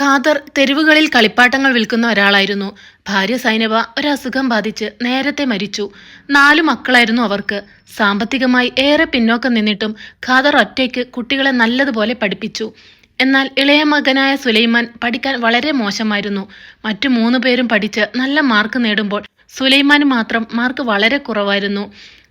ഖാദർ തെരുവുകളിൽ കളിപ്പാട്ടങ്ങൾ വിൽക്കുന്ന ഒരാളായിരുന്നു. ഭാര്യ സൈനബ ഒരസുഖം ബാധിച്ച് നേരത്തെ മരിച്ചു. നാലു മക്കളായിരുന്നു അവർക്ക്. സാമ്പത്തികമായി ഏറെ പിന്നോക്കം നിന്നിട്ടും ഖാദർ ഒറ്റയ്ക്ക് കുട്ടികളെ നല്ലതുപോലെ പഠിപ്പിച്ചു. എന്നാൽ ഇളയ മകനായ സുലൈമാൻ പഠിക്കാൻ വളരെ മോശമായിരുന്നു. മറ്റു മൂന്ന് പേരും പഠിച്ച് നല്ല മാർക്ക് നേടുമ്പോൾ സുലൈമാന് മാത്രം മാർക്ക് വളരെ കുറവായിരുന്നു.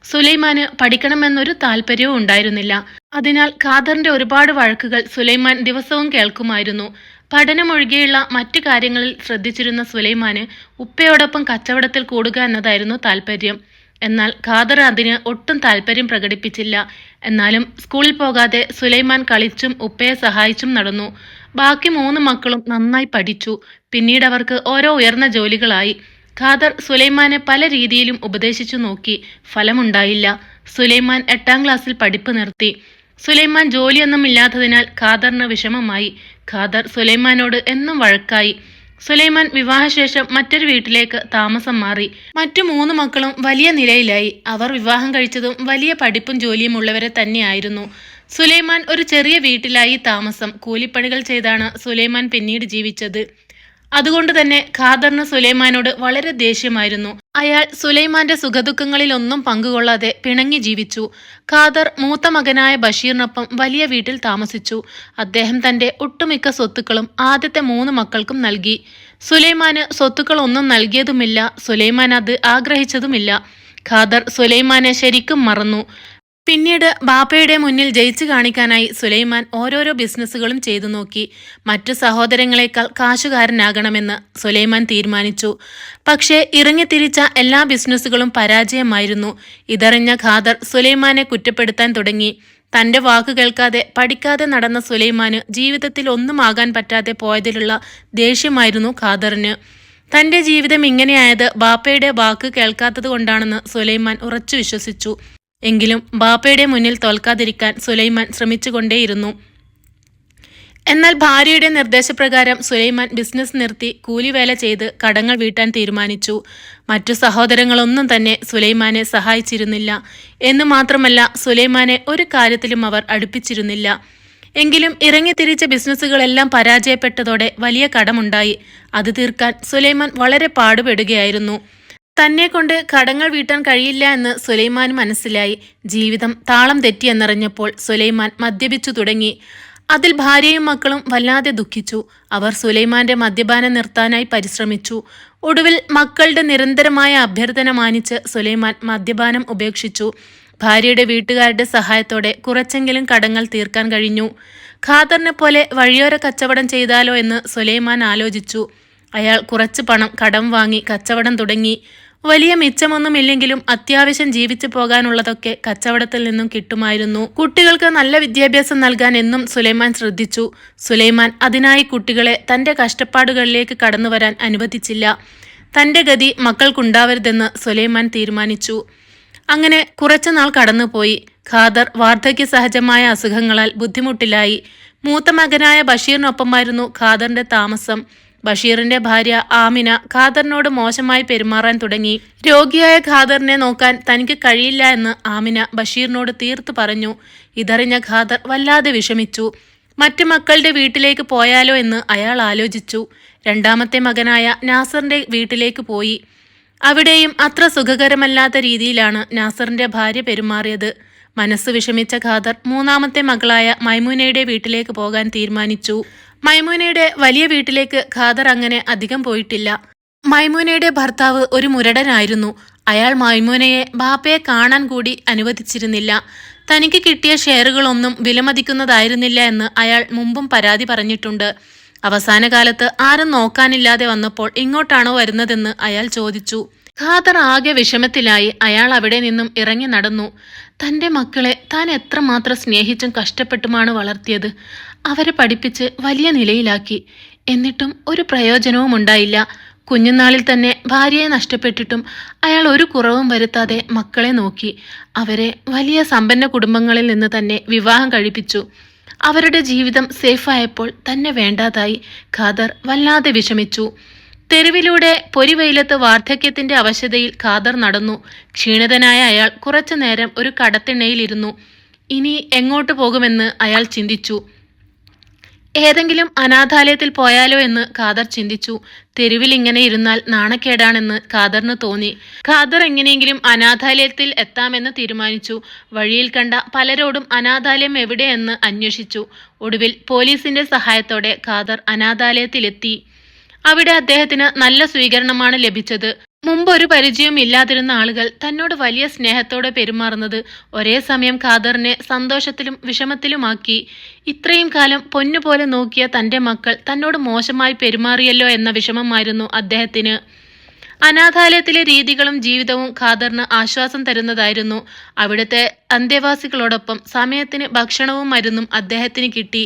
സുലൈമാന് പഠിക്കണമെന്നൊരു താല്പര്യവും ഉണ്ടായിരുന്നില്ല. അതിനാൽ ഖാദറിന്റെ ഒരുപാട് വഴക്കുകൾ സുലൈമാൻ ദിവസവും കേൾക്കുമായിരുന്നു. പഠനമൊഴികെയുള്ള മറ്റു കാര്യങ്ങളിൽ ശ്രദ്ധിച്ചിരുന്ന സുലൈമാന് ഉപ്പയോടൊപ്പം കച്ചവടത്തിൽ കൂടുക എന്നതായിരുന്നു താല്പര്യം എന്നാൽ ഖാദർ അതിന് ഒട്ടും താല്പര്യം പ്രകടിപ്പിച്ചില്ല. എന്നാലും സ്കൂളിൽ പോകാതെ സുലൈമാൻ കളിച്ചും ഉപ്പയെ സഹായിച്ചും നടന്നു. ബാക്കി മൂന്ന് മക്കളും നന്നായി പഠിച്ചു. പിന്നീട് അവർക്ക് ഓരോ ഉയർന്ന ജോലികളായി. ഖാദർ സുലൈമാനെ പല രീതിയിലും ഉപദേശിച്ചു നോക്കി. ഫലമുണ്ടായില്ല. സുലൈമാൻ എട്ടാം ക്ലാസ്സിൽ പഠിപ്പ് നിർത്തി. സുലൈമാൻ ജോലിയൊന്നും ഇല്ലാത്തതിനാൽ ഖാദറിന് വിഷമമായി. ഖാദർ സുലൈമാനോട് എന്നും വഴക്കായി. സുലൈമാൻ വിവാഹശേഷം മറ്റൊരു വീട്ടിലേക്ക് താമസം മാറി. മറ്റു മൂന്ന് മക്കളും വലിയ നിലയിലായി. അവർ വിവാഹം കഴിച്ചതും വലിയ പഠിപ്പും ജോലിയും ഉള്ളവരെ തന്നെയായിരുന്നു. സുലൈമാൻ ഒരു ചെറിയ വീട്ടിലായി താമസം. കൂലിപ്പണികൾ ചെയ്താണ് സുലൈമാൻ പിന്നീട് ജീവിച്ചത്. അതുകൊണ്ട് തന്നെ ഖാദറിന് സുലൈമാനോട് വളരെ ദേഷ്യമായിരുന്നു. അയാൾ സുലൈമാന്റെ സുഖദുഃഖങ്ങളിലൊന്നും പങ്കുകൊള്ളാതെ പിണങ്ങി ജീവിച്ചു. ഖാദർ മൂത്ത മകനായ ബഷീറിനൊപ്പം വലിയ വീട്ടിൽ താമസിച്ചു. അദ്ദേഹം തന്റെ ഒട്ടുമിക്ക സ്വത്തുക്കളും ആദ്യത്തെ മൂന്ന് മക്കൾക്കും നൽകി. സുലൈമാന് സ്വത്തുക്കൾ ഒന്നും നൽകിയതുമില്ല. സുലൈമാൻ അത് ആഗ്രഹിച്ചതുമില്ല. ഖാദർ സുലൈമാനെ ശരിക്കും മറന്നു. പിന്നീട് ബാപ്പയുടെ മുന്നിൽ ജയിച്ചു കാണിക്കാനായി സുലൈമാൻ ഓരോരോ ബിസിനസ്സുകളും ചെയ്തു നോക്കി. മറ്റു സഹോദരങ്ങളെക്കാൾ കാശുകാരനാകണമെന്ന് സുലൈമാൻ തീരുമാനിച്ചു. പക്ഷേ ഇറങ്ങിത്തിരിച്ച എല്ലാ ബിസിനസ്സുകളും പരാജയമായിരുന്നു. ഇതറിഞ്ഞ ഖാദർ സുലൈമാനെ കുറ്റപ്പെടുത്താൻ തുടങ്ങി. തന്റെ വാക്ക് കേൾക്കാതെ പഠിക്കാതെ നടന്ന സുലൈമാന് ജീവിതത്തിൽ ഒന്നും ആകാൻ പറ്റാതെ പോയതിലുള്ള ദേഷ്യമായിരുന്നു ഖാദറിന്. തന്റെ ജീവിതം ഇങ്ങനെയായത് ബാപ്പയുടെ വാക്ക് കേൾക്കാത്തത് കൊണ്ടാണെന്ന് സുലൈമാൻ ഉറച്ചു വിശ്വസിച്ചു. എങ്കിലും ബാപ്പയുടെ മുന്നിൽ തോൽക്കാതിരിക്കാൻ സുലൈമാൻ ശ്രമിച്ചുകൊണ്ടേയിരുന്നു. എന്നാൽ ഭാര്യയുടെ നിർദ്ദേശപ്രകാരം സുലൈമാൻ ബിസിനസ് നിർത്തി കൂലിവേല ചെയ്ത് കടങ്ങൾ വീട്ടാൻ തീരുമാനിച്ചു. മറ്റു സഹോദരങ്ങളൊന്നും തന്നെ സുലൈമാനെ സഹായിച്ചിരുന്നില്ല. എന്ന് മാത്രമല്ല സുലൈമാനെ ഒരു കാര്യത്തിലും അവർ അടുപ്പിച്ചിരുന്നില്ല. എങ്കിലും ഇറങ്ങിത്തിരിച്ച ബിസിനസ്സുകളെല്ലാം പരാജയപ്പെട്ടതോടെ വലിയ കടമുണ്ടായി. അത് തീർക്കാൻ സുലൈമാൻ വളരെ പാടുപെടുകയായിരുന്നു. തന്നെ കൊണ്ട് കടങ്ങൾ വീട്ടാൻ കഴിയില്ല എന്ന് സുലൈമാൻ മനസ്സിലായി. ജീവിതം താളം തെറ്റിയെന്നറിഞ്ഞപ്പോൾ സുലൈമാൻ മദ്യപിച്ചു തുടങ്ങി. അതിൽ ഭാര്യയും മക്കളും വല്ലാതെ ദുഃഖിച്ചു. അവർ സുലൈമാന്റെ മദ്യപാനം നിർത്താനായി പരിശ്രമിച്ചു. ഒടുവിൽ മക്കളുടെ നിരന്തരമായ അഭ്യർത്ഥന മാനിച്ച് സുലൈമാൻ മദ്യപാനം ഉപേക്ഷിച്ചു. ഭാര്യയുടെ വീട്ടുകാരുടെ സഹായത്തോടെ കുറച്ചെങ്കിലും കടങ്ങൾ തീർക്കാൻ കഴിഞ്ഞു. ഖാദറിനെ പോലെ വഴിയോര കച്ചവടം ചെയ്താലോ എന്ന് സുലൈമാൻ ആലോചിച്ചു. അയാൾ കുറച്ച് പണം കടം വാങ്ങി കച്ചവടം തുടങ്ങി. വലിയ മിച്ചമൊന്നുമില്ലെങ്കിലും അത്യാവശ്യം ജീവിച്ചു പോകാനുള്ളതൊക്കെ കച്ചവടത്തിൽ നിന്നും കിട്ടുമായിരുന്നു. കുട്ടികൾക്ക് നല്ല വിദ്യാഭ്യാസം നൽകാൻ എന്നും സുലൈമാൻ ശ്രദ്ധിച്ചു. സുലൈമാൻ അതിനായി കുട്ടികളെ തന്റെ കഷ്ടപ്പാടുകളിലേക്ക് കടന്നു വരാൻ അനുവദിച്ചില്ല. തന്റെ ഗതി മക്കൾക്കുണ്ടാവരുതെന്ന് സുലൈമാൻ തീരുമാനിച്ചു. അങ്ങനെ കുറച്ചുനാൾ കടന്നുപോയി. ഖാദർ വാർദ്ധക്യ സഹജമായ അസുഖങ്ങളാൽ ബുദ്ധിമുട്ടിലായി. മൂത്ത മകനായ ബഷീറിനൊപ്പമായിരുന്നു ഖാദറിന്റെ താമസം. ബഷീറിന്റെ ഭാര്യ ആമിന ഖാദറിനോട് മോശമായി പെരുമാറാൻ തുടങ്ങി. രോഗിയായ ഖാദറിനെ നോക്കാൻ തനിക്ക് കഴിയില്ല എന്ന് ആമിന ബഷീറിനോട് തീർത്തു പറഞ്ഞു. ഇതറിഞ്ഞ ഖാദർ വല്ലാതെ വിഷമിച്ചു. മറ്റു മക്കളുടെ വീട്ടിലേക്ക് പോയാലോ എന്ന് അയാൾ ആലോചിച്ചു. രണ്ടാമത്തെ മകനായ നാസറിന്റെ വീട്ടിലേക്ക് പോയി. അവിടെയും അത്ര സുഖകരമല്ലാത്ത രീതിയിലാണ് നാസറിന്റെ ഭാര്യ പെരുമാറിയത്. മനസ്സ് വിഷമിച്ച ഖാദർ മൂന്നാമത്തെ മകളായ മൈമൂനയുടെ വീട്ടിലേക്ക് പോകാൻ തീരുമാനിച്ചു. മൈമൂനയുടെ വലിയ വീട്ടിലേക്ക് ഖാദർ അങ്ങനെ അധികം പോയിട്ടില്ല. മൈമൂനയുടെ ഭർത്താവ് ഒരു മുരടനായിരുന്നു. അയാൾ മൈമൂനയെ ബാപ്പയെ കാണാൻ കൂടി അനുവദിച്ചിരുന്നില്ല. തനിക്ക് കിട്ടിയ ഷെയറുകളൊന്നും വിലമതിക്കുന്നതായിരുന്നില്ല എന്ന് അയാൾ മുമ്പും പരാതി പറഞ്ഞിട്ടുണ്ട്. അവസാന കാലത്ത് ആരും നോക്കാനില്ലാതെ വന്നപ്പോൾ ഇങ്ങോട്ടാണോ വരുന്നതെന്ന് അയാൾ ചോദിച്ചു. ഖാദർ ആകെ വിഷമത്തിലായി. അയാൾ അവിടെ നിന്നും ഇറങ്ങി നടന്നു. തന്റെ മക്കളെ താൻ എത്രമാത്രം സ്നേഹിച്ചും കഷ്ടപ്പെട്ടുമാണ് വളർത്തിയത്. അവരെ പഠിപ്പിച്ച് വലിയ നിലയിലാക്കി. എന്നിട്ടും ഒരു പ്രയോജനവും ഉണ്ടായില്ല. കുഞ്ഞുനാളിൽ തന്നെ ഭാര്യയെ നഷ്ടപ്പെട്ടിട്ടും അയാൾ ഒരു കുറവും വരുത്താതെ മക്കളെ നോക്കി. അവരെ വലിയ സമ്പന്ന കുടുംബങ്ങളിൽ നിന്ന് തന്നെ വിവാഹം കഴിപ്പിച്ചു. അവരുടെ ജീവിതം സേഫായപ്പോൾ തന്നെ വേണ്ടാതായി. ഖാദർ വല്ലാതെ വിഷമിച്ചു. തെരുവിലൂടെ പൊരിവെയിലത്ത് വാർദ്ധക്യത്തിന്റെ അവശതയിൽ ഖാദർ നടന്നു. ക്ഷീണിതനായ അയാൾ കുറച്ചു നേരം ഒരു കടത്തിണ്ണയിലിരുന്നു ഇനി എങ്ങോട്ട് പോകുമെന്ന് അയാൾ ചിന്തിച്ചു. ഏതെങ്കിലും അനാഥാലയത്തിൽ പോയാലോ എന്ന് ഖാദർ ചിന്തിച്ചു. തെരുവിൽ ഇങ്ങനെ ഇരുന്നാൽ നാണക്കേടാണെന്ന് ഖാദറിന് തോന്നി. ഖാദർ എങ്ങനെയെങ്കിലും അനാഥാലയത്തിൽ എത്താമെന്ന് തീരുമാനിച്ചു. വഴിയിൽ കണ്ട പലരോടും അനാഥാലയം എവിടെയെന്ന് അന്വേഷിച്ചു. ഒടുവിൽ പോലീസിന്റെ സഹായത്തോടെ ഖാദർ അനാഥാലയത്തിലെത്തി. അവിടെ അദ്ദേഹത്തിന് നല്ല സ്വീകരണമാണ് ലഭിച്ചത്. മുമ്പ് ഒരു പരിചയവും ഇല്ലാതിരുന്ന ആളുകൾ തന്നോട് വലിയ സ്നേഹത്തോടെ പെരുമാറുന്നത് ഒരേ സമയം ഖാദറിനെ സന്തോഷത്തിലും വിഷമത്തിലുമാക്കി. ഇത്രയും കാലം പൊന്നുപോലെ നോക്കിയ തന്റെ മക്കൾ തന്നോട് മോശമായി പെരുമാറിയല്ലോ എന്ന വിഷമമായിരുന്നു അദ്ദേഹത്തിന്. അനാഥാലയത്തിലെ രീതികളും ജീവിതവും ഖാദറിന് ആശ്വാസം തരുന്നതായിരുന്നു. അവിടുത്തെ അന്തേവാസികളോടൊപ്പം സമയത്തിന് ഭക്ഷണവും മരുന്നും അദ്ദേഹത്തിന് കിട്ടി.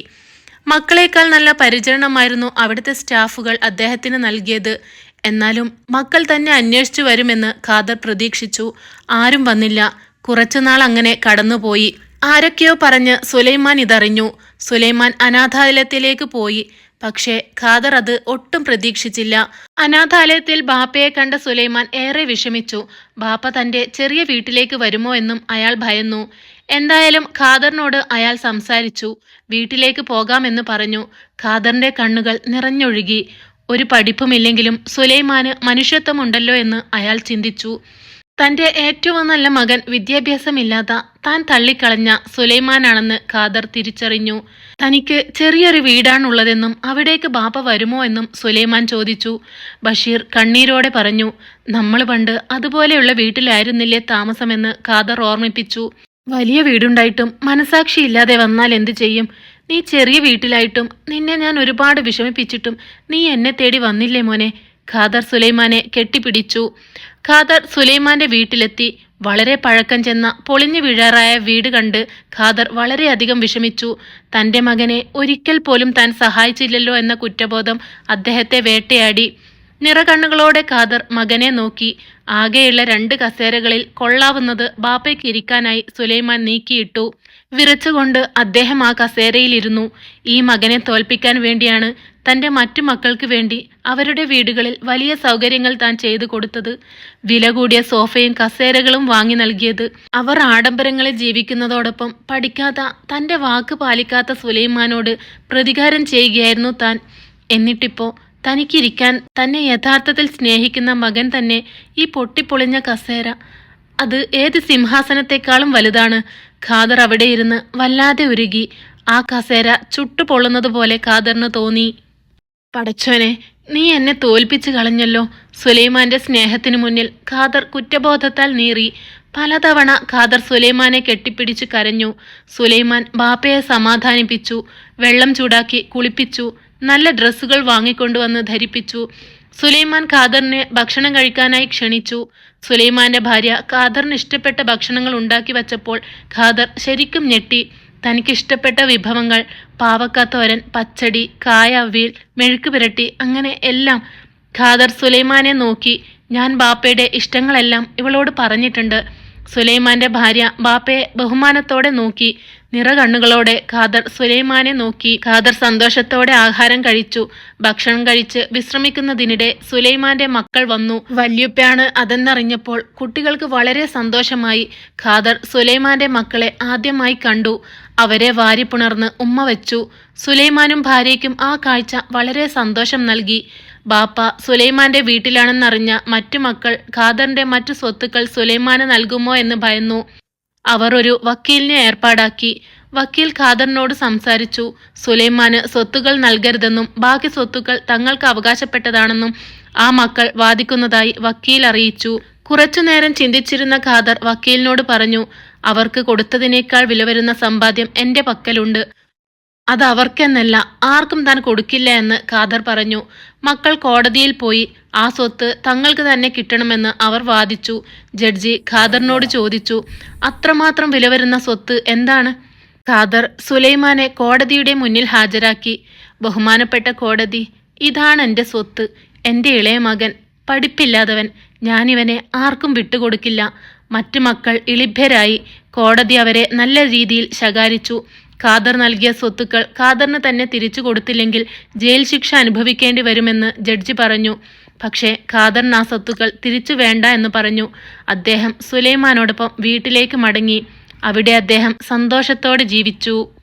മക്കളേക്കാൾ നല്ല പരിചരണമായിരുന്നു അവിടുത്തെ സ്റ്റാഫുകൾ അദ്ദേഹത്തിന് നൽകിയത്. എന്നാലും മക്കൾ തന്നെ അന്വേഷിച്ചു വരുമെന്ന് ഖാദർ പ്രതീക്ഷിച്ചു. ആരും വന്നില്ല. കുറച്ചുനാൾ അങ്ങനെ കടന്നുപോയി. ആരൊക്കെയോ പറഞ്ഞ് സുലൈമാൻ ഇതറിഞ്ഞു. സുലൈമാൻ അനാഥാലയത്തിലേക്ക് പോയി. പക്ഷേ ഖാദർ അത് ഒട്ടും പ്രതീക്ഷിച്ചില്ല. അനാഥാലയത്തിൽ ബാപ്പയെ കണ്ട സുലൈമാൻ ഏറെ വിഷമിച്ചു. ബാപ്പ തന്റെ ചെറിയ വീട്ടിലേക്ക് വരുമോ എന്നും അയാൾ ഭയന്നു. എന്തായാലും ഖാദറിനോട് അയാൾ സംസാരിച്ചു. വീട്ടിലേക്ക് പോകാമെന്ന് പറഞ്ഞു. ഖാദറിന്റെ കണ്ണുകൾ നിറഞ്ഞൊഴുകി. ഒരു പഠിപ്പുമില്ലെങ്കിലും സുലൈമാന് മനുഷ്യത്വമുണ്ടല്ലോ എന്ന് അയാൾ ചിന്തിച്ചു. തന്റെ ഏറ്റവും നല്ല മകൻ വിദ്യാഭ്യാസമില്ലാത്ത താൻ തള്ളിക്കളഞ്ഞ സുലൈമാനാണെന്ന് ഖാദർ തിരിച്ചറിഞ്ഞു. തനിക്ക് ചെറിയൊരു വീടാണുള്ളതെന്നും അവിടേക്ക് ബാപ്പ വരുമോ എന്നും സുലൈമാൻ ചോദിച്ചു. ബഷീർ കണ്ണീരോടെ പറഞ്ഞു നമ്മൾ പണ്ട് അതുപോലെയുള്ള വീട്ടിലായിരുന്നില്ലേ താമസമെന്ന് ഖാദർ ഓർമ്മിപ്പിച്ചു. വലിയ വീടുണ്ടായിട്ടും മനസാക്ഷി ഇല്ലാതെ വന്നാൽ എന്തു ചെയ്യും? നീ ചെറിയ വീട്ടിലായിട്ടും നിന്നെ ഞാൻ ഒരുപാട് വിഷമിപ്പിച്ചിട്ടും നീ എന്നെ തേടി വന്നില്ലേ മോനെ? ഖാദർ സുലൈമാനെ കെട്ടിപ്പിടിച്ചു. ഖാദർ സുലൈമാന്റെ വീട്ടിലെത്തി വളരെ പഴക്കം ചെന്ന പൊളിഞ്ഞു വീഴാറായ വീട് കണ്ട് ഖാദർ വളരെയധികം വിഷമിച്ചു. തന്റെ മകനെ ഒരിക്കൽ പോലും താൻ സഹായിച്ചില്ലല്ലോ എന്ന കുറ്റബോധം അദ്ദേഹത്തെ വേട്ടയാടി. നിറകണ്ണുകളോടെ ഖാദർ മകനെ നോക്കി. ആകെയുള്ള രണ്ട് കസേരകളിൽ കൊള്ളാവുന്നത് ബാപ്പയ്ക്ക് ഇരിക്കാനായി സുലൈമാൻ നീക്കിയിട്ടു. വിറച്ചുകൊണ്ട് അദ്ദേഹം ആ കസേരയിലിരുന്നു. ഈ മകനെ തോൽപ്പിക്കാൻ വേണ്ടിയാണ് തന്റെ മറ്റു മക്കൾക്ക് വേണ്ടി അവരുടെ വീടുകളിൽ വലിയ സൗകര്യങ്ങൾ താൻ ചെയ്തു കൊടുത്തത്. വില കൂടിയ സോഫയും കസേരകളും വാങ്ങി നൽകിയത് അവർ ആഡംബരങ്ങളിൽ ജീവിക്കുന്നതോടൊപ്പം പഠിക്കാത്ത തന്റെ വാക്ക് പാലിക്കാത്ത സുലൈമാനോട് പ്രതികാരം ചെയ്യുകയായിരുന്നു താൻ. എന്നിട്ടിപ്പോ തനിക്കിരിക്കാൻ തന്നെ യഥാർത്ഥത്തിൽ സ്നേഹിക്കുന്ന മകൻ തന്നെ ഈ പൊട്ടിപ്പൊളിഞ്ഞ കസേര. അത് ഏത് സിംഹാസനത്തെക്കാളും വലുതാണ്. ഖാദർ അവിടെ ഇരുന്ന് വല്ലാതെ ഉരുകി. ആ കസേര ചുട്ടുപൊള്ളുന്നത് പോലെ ഖാദറിന് തോന്നി. പടച്ചോനെ നീ എന്നെ തോൽപ്പിച്ചു കളഞ്ഞല്ലോ. സുലൈമാന്റെ സ്നേഹത്തിനു മുന്നിൽ ഖാദർ കുറ്റബോധത്താൽ നീറി. പലതവണ ഖാദർ സുലൈമാനെ കെട്ടിപ്പിടിച്ച് കരഞ്ഞു. സുലൈമാൻ ബാപ്പയെ സമാധാനിപ്പിച്ചു. വെള്ളം ചൂടാക്കി കുളിപ്പിച്ചു. നല്ല ഡ്രസ്സുകൾ വാങ്ങിക്കൊണ്ടുവന്ന് ധരിപ്പിച്ചു. സുലൈമാൻ ഖാദറിനെ ഭക്ഷണം കഴിക്കാനായി ക്ഷണിച്ചു. സുലൈമാന്റെ ഭാര്യ ഖാദറിന് ഇഷ്ടപ്പെട്ട ഭക്ഷണങ്ങൾ ഉണ്ടാക്കി വച്ചപ്പോൾ ഖാദർ ശരിക്കും ഞെട്ടി. തനിക്കിഷ്ടപ്പെട്ട വിഭവങ്ങൾ പാവക്കാത്തോരൻ പച്ചടി കായ അവീൽ മെഴുക്ക് പുരട്ടി അങ്ങനെ എല്ലാം ഖാദർ സുലൈമാനെ നോക്കി. ഞാൻ ബാപ്പയുടെ ഇഷ്ടങ്ങളെല്ലാം ഇവളോട് പറഞ്ഞിട്ടുണ്ട്. സുലൈമാന്റെ ഭാര്യ ബാപ്പയെ ബഹുമാനത്തോടെ നോക്കി നിറകണ്ണുകളോടെ ഖാദർ സുലൈമാനെ നോക്കി ഖാദർ സന്തോഷത്തോടെ ആഹാരം കഴിച്ചു. ഭക്ഷണം കഴിച്ച് വിശ്രമിക്കുന്നതിനിടെ സുലൈമാന്റെ മക്കൾ വന്നു. വല്യുപ്പയാണ് അതെന്നറിഞ്ഞപ്പോൾ കുട്ടികൾക്ക് വളരെ സന്തോഷമായി. ഖാദർ സുലൈമാന്റെ മക്കളെ ആദ്യമായി കണ്ടു. അവരെ വാരിപ്പുണർന്ന് ഉമ്മ വെച്ചു. സുലൈമാനും ഭാര്യയ്ക്കും ആ കാഴ്ച വളരെ സന്തോഷം നൽകി. ബാപ്പ സുലൈമാന്റെ വീട്ടിലാണെന്നറിഞ്ഞ മറ്റു മക്കൾ ഖാദറിന്റെ മറ്റു സ്വത്തുക്കൾ സുലൈമാന് നൽകുമോ എന്ന് ഭയന്നു. അവർ ഒരു വക്കീലിനെ ഏർപ്പാടാക്കി. വക്കീൽ ഖാദറിനോട് സംസാരിച്ചു. സുലൈമാന് സ്വത്തുകൾ നൽകരുതെന്നും ബാക്കി സ്വത്തുക്കൾ തങ്ങൾക്ക് അവകാശപ്പെട്ടതാണെന്നും ആ മക്കൾ വാദിക്കുന്നതായി വക്കീൽ അറിയിച്ചു. കുറച്ചുനേരം ചിന്തിച്ചിരുന്ന ഖാദർ വക്കീലിനോട് പറഞ്ഞു അവർക്ക് കൊടുത്തതിനേക്കാൾ വില വരുന്ന സമ്പാദ്യം എന്റെ പക്കലുണ്ട്. അത് അവർക്കെന്നല്ല ആർക്കും താൻ കൊടുക്കില്ല എന്ന് ഖാദർ പറഞ്ഞു. മക്കൾ കോടതിയിൽ പോയി ആ സ്വത്ത് തങ്ങൾക്ക് തന്നെ കിട്ടണമെന്ന് അവർ വാദിച്ചു. ജഡ്ജി ഖാദറിനോട് ചോദിച്ചു അത്രമാത്രം വില വരുന്ന സ്വത്ത് എന്താണ്? ഖാദർ സുലൈമാനെ കോടതിയുടെ മുന്നിൽ ഹാജരാക്കി ബഹുമാനപ്പെട്ട കോടതി ഇതാണ് എന്റെ സ്വത്ത്. എന്റെ ഇളയ മകൻ പഠിപ്പില്ലാത്തവൻ ഞാനിവനെ ആർക്കും വിട്ടുകൊടുക്കില്ല. മറ്റു മക്കൾ ഇളിഭ്യരായി. കോടതി അവരെ നല്ല രീതിയിൽ ശകാരിച്ചു. ഖാദർ നൽകിയ സ്വത്തുക്കൾ ഖാദറിന് തന്നെ തിരിച്ചു കൊടുത്തില്ലെങ്കിൽ ജയിൽ ശിക്ഷ അനുഭവിക്കേണ്ടി വരുമെന്ന് ജഡ്ജി പറഞ്ഞു. പക്ഷേ ഖാദറിന് ആ സ്വത്തുക്കൾ തിരിച്ചു വേണ്ട എന്ന് പറഞ്ഞു. അദ്ദേഹം സുലൈമാനോടൊപ്പം വീട്ടിലേക്ക് മടങ്ങി. അവിടെ അദ്ദേഹം സന്തോഷത്തോടെ ജീവിച്ചു.